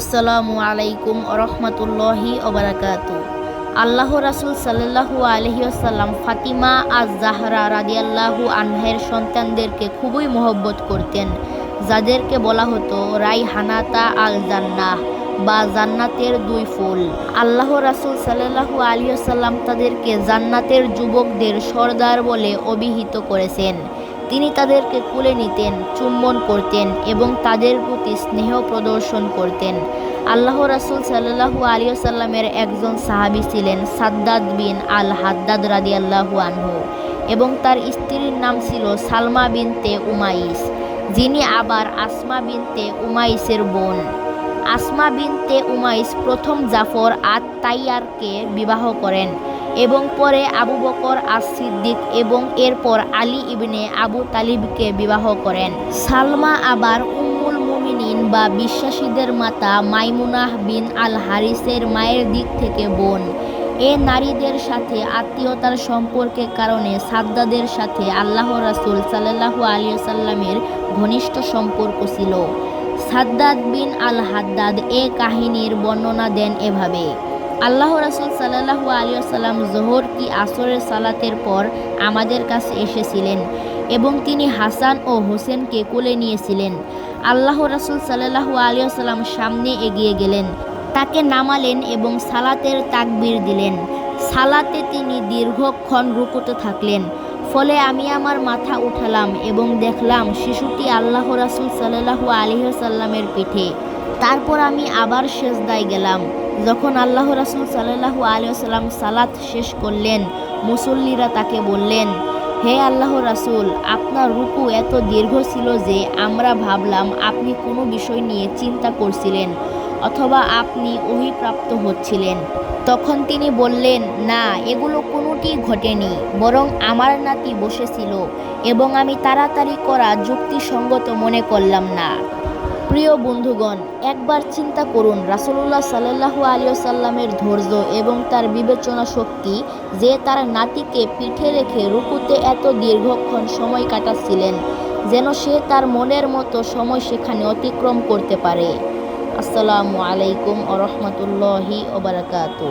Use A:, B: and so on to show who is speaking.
A: আসসালামু আলাইকুম রহমতুল্লাহি ওবরাকাত। আল্লাহ রাসুল সাল্লাহু আলহিউসাল্লাম ফাতিমা আজ জাহরা রাদিয়াল্লাহু আনহের সন্তানদেরকে খুবই মহব্বত করতেন, যাদেরকে বলা হতো রাইহানাতা আল জান্নাহ বা জান্নাতের দুই ফুল। আল্লাহ রাসুল সাল্লাহু আলিয়াল্লাম তাদেরকে জান্নাতের যুবকদের সর্দার বলে অভিহিত করেছেন। তিনি তাদেরকে কুলে নিতেন, চুম্বন করতেন এবং তাদের প্রতি স্নেহ প্রদর্শন করতেন। আল্লাহ রাসুল সাল্লাহু আলিয়াল্লামের একজন সাহাবি ছিলেন সাদ্দাদ বিন আল হাদ্দাদ রাদি আল্লাহু আনহু এবং তার স্ত্রীর নাম ছিল সালমা বিনতে উমাইস, যিনি আবার আসমা বিনতে উমাইসের বোন। আসমা বিনতে উমাইস প্রথম জাফর আত তাইয়ারকে বিবাহ করেন। এবং পরে আবু বকর আস সিদ্দিক এবং এরপর আলী ইবনে আবু তালিবকে বিবাহ করেন। সালমা আবার উম্মুল মুমিনিন বা বিশ্বাসীদের মাতা মাইমুনাহ বিন আল হারিসের মায়ের দিক থেকে বোন। এ নারীদের সাথে আত্মীয়তার সম্পর্কের কারণে সাদ্দাদের সাথে আল্লাহ রাসুল সাল্লাহু আলিয়া সাল্লামের ঘনিষ্ঠ সম্পর্ক ছিল। সাদ্দাদ বিন আল হাদ্দাদ এ কাহিনীর বর্ণনা দেন এভাবে আল্লাহ রাসুল সাল্লাহু আলিয়াল্লাম জোহর কি আসরের সালাতের পর আমাদের কাছে এসেছিলেন এবং তিনি হাসান ও হোসেনকে কোলে নিয়েছিলেন। আল্লাহ রাসুল সাল্লাহু আলিয়াল্লাম সামনে এগিয়ে গেলেন। তাকে নামালেন এবং সালাতের তাকবির দিলেন। সালাতে তিনি দীর্ঘক্ষণ রুকুতে থাকলেন। ফলে আমি আমার মাথা উঠালাম এবং দেখলাম শিশুটি আল্লাহ রাসুল সাল্লাহু আলিহাসাল্লামের পিঠে। তারপর আমি আবার শেষদায় গেলাম। যখন আল্লাহ রাসুল সাল্লাহু আলিয়াল্লাম সালাত শেষ করলেন, মুসল্লিরা তাকে বললেন, হে আল্লাহ রাসুল, আপনার রুকু এত দীর্ঘ ছিল যে আমরা ভাবলাম আপনি কোনো বিষয় নিয়ে চিন্তা করছিলেন অথবা আপনি অহিপ্রাপ্ত হচ্ছিলেন। তখন তিনি বললেন, না, এগুলো কোনোটি ঘটেনি, বরং আমার নাতি বসেছিল এবং আমি তাড়াতাড়ি করা যুক্তিসঙ্গত মনে করলাম না। প্রিয় বন্ধুগণ, একবার চিন্তা করুন রাসুল্লাহ সাল্লাহু আলিয়াল্লামের ধৈর্য এবং তার বিবেচনা শক্তি যে তার নাতিকে পিঠে রেখে রুকুতে এত দীর্ঘক্ষণ সময় কাটাচ্ছিলেন, যেন সে তার মনের মতো সময় সেখানে অতিক্রম করতে পারে। আসসালামু আলাইকুম আ রহমতুল্লাহি ওবরাকাতু